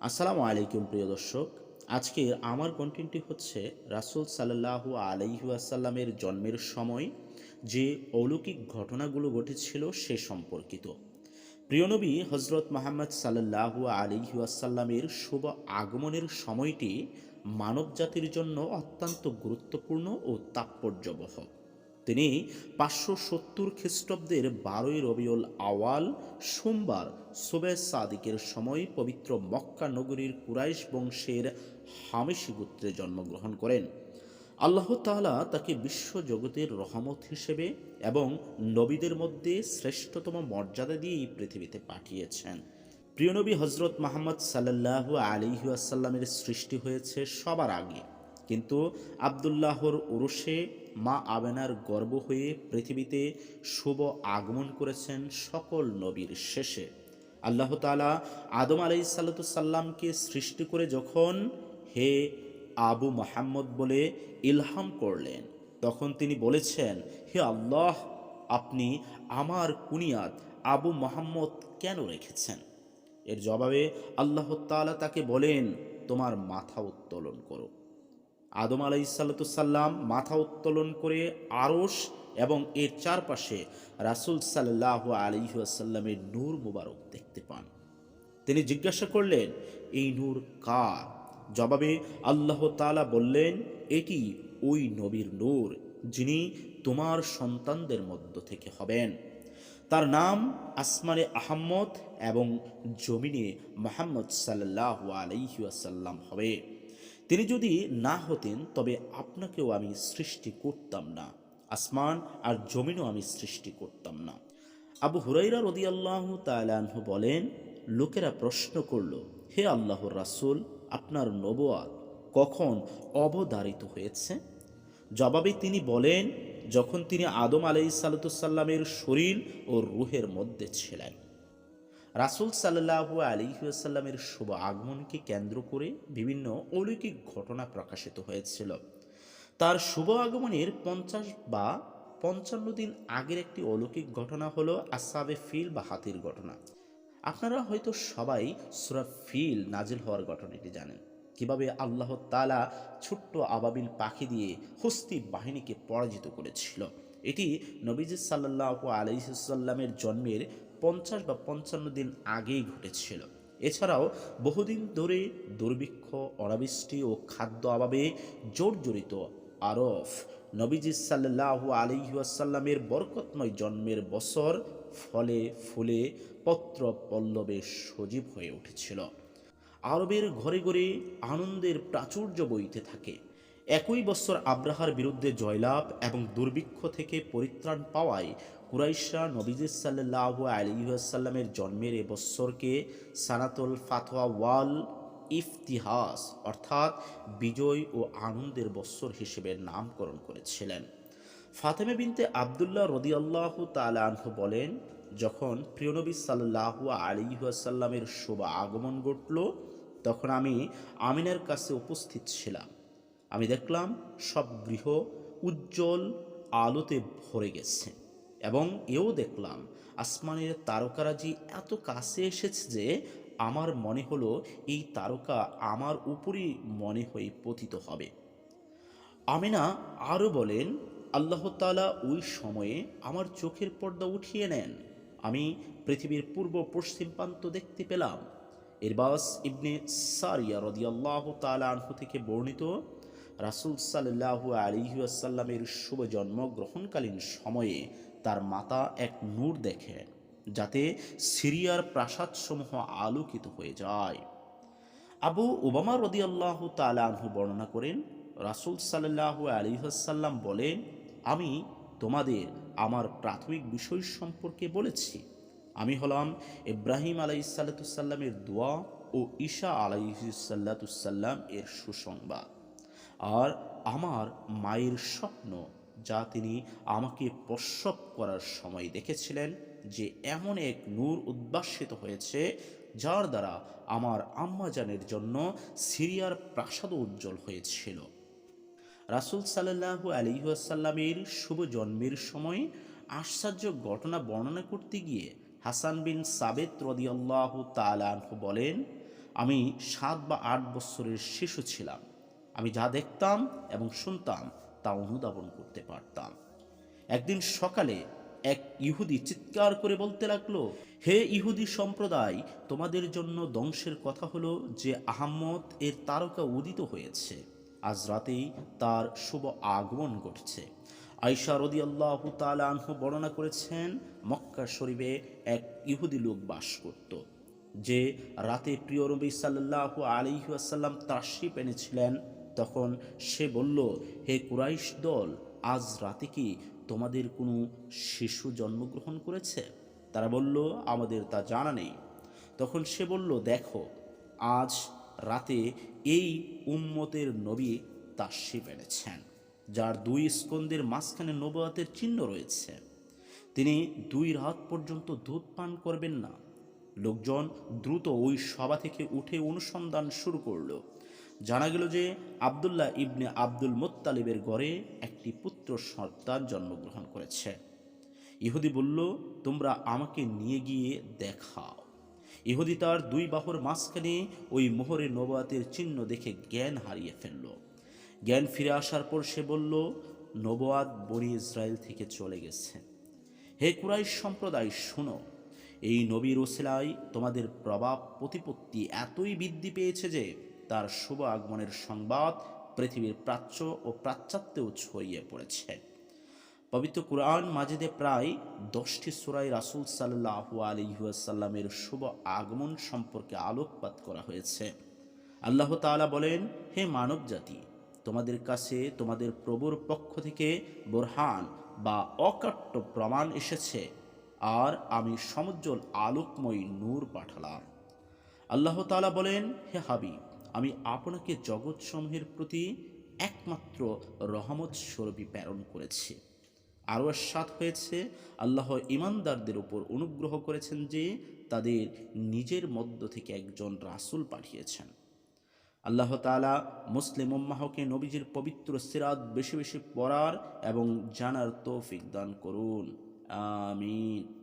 আসসালামু আলাইকুম প্রিয় দর্শক আজকের আমার কন্টেন্টটি হচ্ছে রাসুল সাল্লাহু আলাইহাসাল্লামের জন্মের সময় যে অলৌকিক ঘটনাগুলো ঘটেছিল সে সম্পর্কিত। প্রিয়নবী হজরত মোহাম্মদ সাল্লাহু আলিহাসাল্লামের শুভ আগমনের সময়টি মানবজাতির জন্য অত্যন্ত গুরুত্বপূর্ণ ও তাৎপর্যবহ। তিনি পাঁচশো সত্তর খ্রিস্টাব্দের বারোই রবিউল আওয়াল সোমবার সোবে সাদিকের সময় পবিত্র মক্কা নগরীর কুরাইশ বংশের হামেশি গোত্রে জন্মগ্রহণ করেন। আল্লাহ তাআলা তাকে বিশ্বজগতের রহমত হিসেবে এবং নবীদের মধ্যে শ্রেষ্ঠতম মর্যাদা দিয়ে এই পৃথিবীতে পাঠিয়েছেন। প্রিয়নবী হজরত মোহাম্মদ সাল্লাহু আলিহাসাল্লামের সৃষ্টি হয়েছে সবার আগে। কিন্তু আবদুল্লাহর ওরসে মা আবেনার গর্ব হয়ে পৃথিবীতে শুভ আগমন করেছেন সকল নবীর শেষে। আল্লাহ তালা আদম আলাই সাল্লাতুসাল্লামকে সৃষ্টি করে যখন হে আবু মোহাম্মদ বলে ইলহাম করলেন, তখন তিনি বলেছেন, হে আল্লাহ, আপনি আমার কুনিয়াত আবু মোহাম্মদ কেন রেখেছেন? এর জবাবে আল্লাহ তাআলা তাকে বলেন, তোমার মাথা উত্তোলন করো। আদম আলাইসাল্লাম মাথা উত্তোলন করে আরস এবং এর চারপাশে রাসুল সাল্লাহ আলিহাসাল্লামের নূর মুবারক দেখতে পান। তিনি জিজ্ঞাসা করলেন, এই নূর কার? জবাবে আল্লাহ তাআলা বললেন, এটি ওই নবীর নূর যিনি তোমার সন্তানদের মধ্য থেকে হবেন। তার নাম আসমানে আহম্মদ এবং জমিনে মোহাম্মদ সাল্লাহ আলাইহাসাল্লাম হবে। তিনি যদি না হতেন, তবে আপনাকেও আমি সৃষ্টি করতাম না। আসমান আর জমিনও আমি সৃষ্টি করতাম না। আবু হুরাইরা রদি আল্লাহ তালাহ বলেন, লোকেরা প্রশ্ন করল, হে আল্লাহর রাসুল, আপনার নবুয়াত কখন অবধারিত হয়েছে? জবাবে তিনি বলেন, যখন তিনি আদম আলাই সাল্লাতুসাল্লামের শরীর ও রুহের মধ্যে ছিলেন। রাসুল সাল্লাহু আলিহাসাল্লামের শুভ আগমনকে কেন্দ্র করে বিভিন্ন অলৌকিক ঘটনা প্রকাশিত হয়েছিল। তার শুভ আগমনের পঞ্চাশ বা পঞ্চান্ন দিন আগের একটি অলৌকিক ঘটনা হলো আসাবে ফিল বা হাতির ঘটনা। আপনারা হয়তো সবাই সুরা ফিল নাজিল হওয়ার ঘটনাটি জানেন। কীভাবে আল্লাহ তালা ছোট্ট আবাবিল পাখি দিয়ে হস্তি বাহিনীকে পরাজিত করেছিল। এটি নবীজ সাল্লাহ আলহিসাল্লামের জন্মের পঞ্চাশ বা পঞ্চান্ন দিন আগেই ঘটেছিল। এছাড়াও বহুদিন ধরে দুর্ভিক্ষ, অনাবৃষ্টি ও খাদ্য অভাবে জর্জরিত আরফ। নবীজি সাল্লাহ আলিহাসাল্লামের বরকতময় জন্মের বছর ফলে ফুলে পত্র পল্লবে সজীব হয়ে উঠেছিল। আরবের ঘরে ঘরে আনন্দের প্রাচুর্য বইতে থাকে। একই বছর আব্রাহার বিরুদ্ধে জয়লাভ এবং দুর্ভিক্ষ থেকে পরিত্রাণ পাওয়ায় কুরাইশা নবীজ সাল্লাহ আলিহাসাল্লামের জন্মের এ বৎসরকে সানাতুল ফাতোয়া ওয়াল ইফতিহাস অর্থাৎ বিজয় ও আনন্দের বৎসর হিসেবে নামকরণ করেছিলেন। ফাতেমে বিনতে আবদুল্লাহ রদিয়াল্লাহ তালাহ বলেন, যখন প্রিয়নবী সাল্লাহ আলিহাসাল্লামের শুভ আগমন ঘটল, তখন আমি আমিনের কাছে উপস্থিত ছিলাম। আমি দেখলাম সব গৃহ উজ্জ্বল আলোতে ভরে গেছে। এবং এও দেখলাম আসমানের তারকারাজি এত কাছে এসেছে যে আমার মনে হলো এই তারকা আমার উপরই মনে হয়ে পতিত হবে। আমিনা আরও বলেন, আল্লাহ তালা ওই সময়ে আমার চোখের পর্দা উঠিয়ে নেন। আমি পৃথিবীর পূর্ব পশ্চিম প্রান্ত দেখতে পেলাম। এরবাস ইবনে সারিয়া রদিয়াল্লাহ তালা আনহু থেকে বর্ণিত রাসুল সাল্লাহু আলিহাসাল্লামের শুভ জন্মগ্রহণকালীন সময়ে তার মাতা এক নূর দেখেন যাতে সিরিয়ার প্রাসাদসমূহ আলোকিত হয়ে যায়। আবু ওবামা রদিয়াল্লাহ তালাহু বর্ণনা করেন, রাসুল সাল্লাহু আলিহাসাল্লাম বলেন, আমি তোমাদের আমার প্রাথমিক বিষয় সম্পর্কে বলেছি। আমি হলাম ইব্রাহিম আলাই সাল্লাতুসাল্লামের দোয়া ও ঈশা আলাইসাল্লাতুসাল্লাম এর সুসংবাদ। আর আমার মায়ের স্বপ্ন যা তিনি আমাকে প্রসব করার সময় দেখেছিলেন যে এমন এক নূর উদ্ভাসিত হয়েছে যার দ্বারা আমার আম্মাজানের জন্য সিরিয়ার প্রাসাদ উজ্জ্বল হয়েছিল। রাসুল সাল্লাহু আলিহাসাল্লামের শুভ জন্মের সময় আশ্চর্য ঘটনা বর্ণনা করতে গিয়ে হাসান বিন সাবেত রদিয়াল্লাহ তালাহ বলেন, আমি সাত বা আট বছরের শিশু ছিলাম। আমি যা দেখতাম এবং শুনতাম তা অনুধাবন করতে পারতাম। একদিন সকালে এক ইহুদি চিৎকার করে বলতে লাগল, হে ইহুদি সম্প্রদায়, তোমাদের জন্য ধ্বংসের কথা হলো যে আহম্মদ এর তারকা উদিত হয়েছে। আজ রাতেই তার শুভ আগমন ঘটছে। আয়সা রদি আল্লাহ আনহু বর্ণনা করেছেন, মক্কা শরীফে এক ইহুদি লোক বাস করত, যে রাতে প্রিয় নবী সাল্লাহ আলিহাসাল্লাম তাশরিফ এনেছিলেন তখন সে বলল, হে কুরাইশ দল, আজ রাতে কি তোমাদের কোনো শিশু জন্মগ্রহণ করেছে? তারা বলল, আমাদের তা জানা নেই। তখন সে বলল, দেখো, আজ রাতে এই উম্মতের নবী তাশরিফ এনেছেন যার দুই স্কন্দের মাঝখানে নবয়াতের চিহ্ন রয়েছে। তিনি দুই রাত পর্যন্ত দুধ পান করবেন না। লোকজন দ্রুত ওই সভা থেকে উঠে অনুসন্ধান শুরু করল। জানা গেল যে আবদুল্লাহ ইবনে আব্দুল মোত্তালিবের গড়ে একটি পুত্র সন্তান জন্মগ্রহণ করেছে। ইহুদি বলল, তোমরা আমাকে নিয়ে গিয়ে দেখাও। ইহুদি তার দুই বাহুর মাঝখানে ওই মোহরে নবাতের চিহ্ন দেখে জ্ঞান হারিয়ে ফেলল। জ্ঞান ফিরে আসার পর সে বলল নবাত বনি ইসরায়েল থেকে চলে গেছে। হে কুরাই সম্প্রদায়, শোনো, এই নবীর ওসিলায় তোমাদের প্রভাব, প্রতিপত্তি এতই বৃদ্ধি পেয়েছে যে তার শুভ আগমনের সংবাদ পৃথিবীর প্রাচ্য ও প্রাচ্যাত্যেও ছড়িয়ে পড়েছে। পবিত্র কুরআন মাজিদে প্রায় দশটি সুরাই রাসুল সাল্লাহ আলিহাসাল্লামের শুভ আগমন সম্পর্কে আলোকপাত করা হয়েছে। আল্লাহ তাআলা বলেন, হে মানব জাতি তোমাদের কাছে তোমাদের প্রভুর পক্ষ থেকে বোরহান বা অকাট্য প্রমাণ এসেছে, আর আমি সমুজ্জ্বল আলোকময় নূর পাঠালাম। আল্লাহ তাআলা বলেন, হে হাবিব আমি আপনাকে জগৎসমূহের প্রতি একমাত্র রহমত স্বরূপী প্রেরণ করেছি। আরও সাত হয়েছে, আল্লাহ ইমানদারদের উপর অনুগ্রহ করেছেন যে তাদের নিজের মধ্য থেকে একজন রাসূল পাঠিয়েছেন। আল্লাহ তাআলা মুসলিম উম্মাহকে নবীজির পবিত্র সিরাত বেশি বেশি পড়ার এবং জানার তৌফিক দান করুন। আমিন।